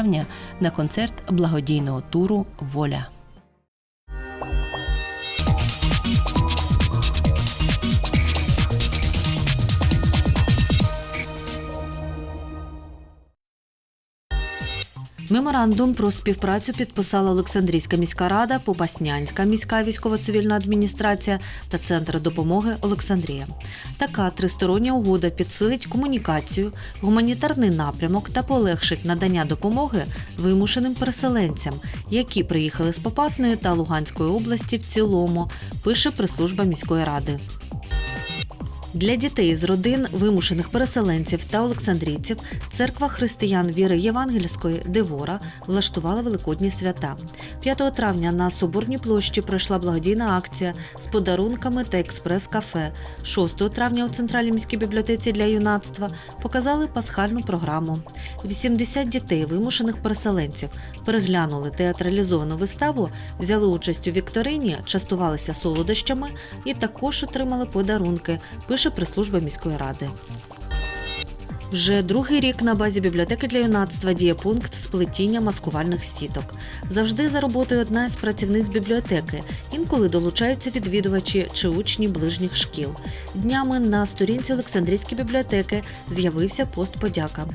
травня на концерт благодійного туру Воля. Меморандум про співпрацю підписала Олександрійська міська рада, Попаснянська міська військово-цивільна адміністрація та Центр допомоги Олександрія. Така тристороння угода підсилить комунікацію, гуманітарний напрямок та полегшить надання допомоги вимушеним переселенцям, які приїхали з Попасної та Луганської області в цілому, пише прес-служба міської ради. Для дітей з родин вимушених переселенців та олександрійців церква християн віри Євангельської Девора влаштувала великодні свята. 5 травня на Соборній площі пройшла благодійна акція з подарунками та експрес-кафе. 6 травня у центральній міській бібліотеці для юнацтва показали пасхальну програму. 80 дітей вимушених переселенців переглянули театралізовану виставу, взяли участь у вікторині, частувалися солодощами і також отримали подарунки. Пише прес-служба міської ради. Вже другий рік на базі бібліотеки для юнацтва діє пункт сплетіння маскувальних сіток. Завжди за роботою одна із працівниць бібліотеки. Інколи долучаються відвідувачі чи учні ближніх шкіл. Днями на сторінці Олександрійської бібліотеки з'явився пост подяка.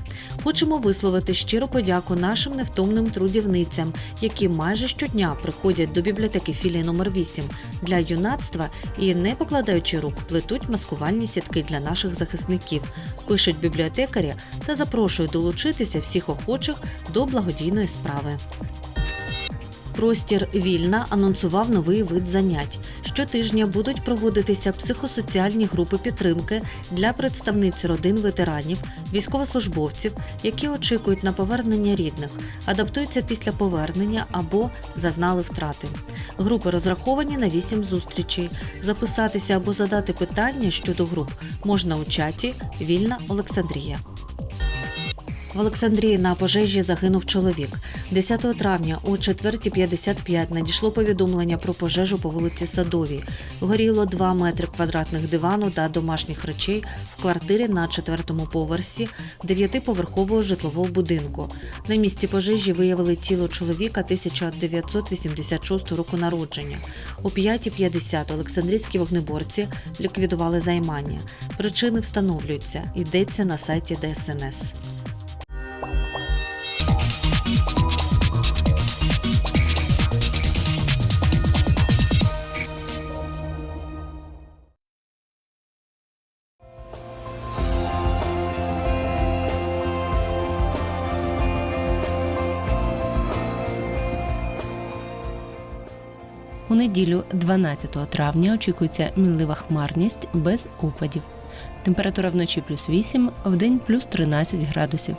Хочемо висловити щиру подяку нашим невтомним трудівницям, які майже щодня приходять до бібліотеки філії номер 8 для юнацтва і, не покладаючи рук, плетуть маскувальні сітки для наших захисників пишуть бібліотекарі та запрошую долучитися всіх охочих до благодійної справи. Простір Вільна анонсував новий вид занять. Щотижня будуть проводитися психосоціальні групи підтримки для представниць родин ветеранів, військовослужбовців, які очікують на повернення рідних, адаптуються після повернення або зазнали втрати. Групи розраховані на 8 зустрічей. Записатися або задати питання щодо груп можна у чаті Вільна Олександрія. В Олександрії на пожежі загинув чоловік. 10 травня о 4.55 надійшло повідомлення про пожежу по вулиці Садовій. Горіло 2 метри квадратних дивану та домашніх речей в квартирі на четвертому поверсі дев'ятиповерхового житлового будинку. На місці пожежі виявили тіло чоловіка 1986 року народження. О 5.50 Олександрійські вогнеборці ліквідували займання. Причини встановлюються. Йдеться на сайті ДСНС. У неділю, 12 травня, очікується мінлива хмарність без опадів. Температура вночі плюс 8, вдень плюс 13 градусів.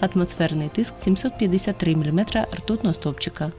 Атмосферний тиск 753 мм ртутного стовпчика.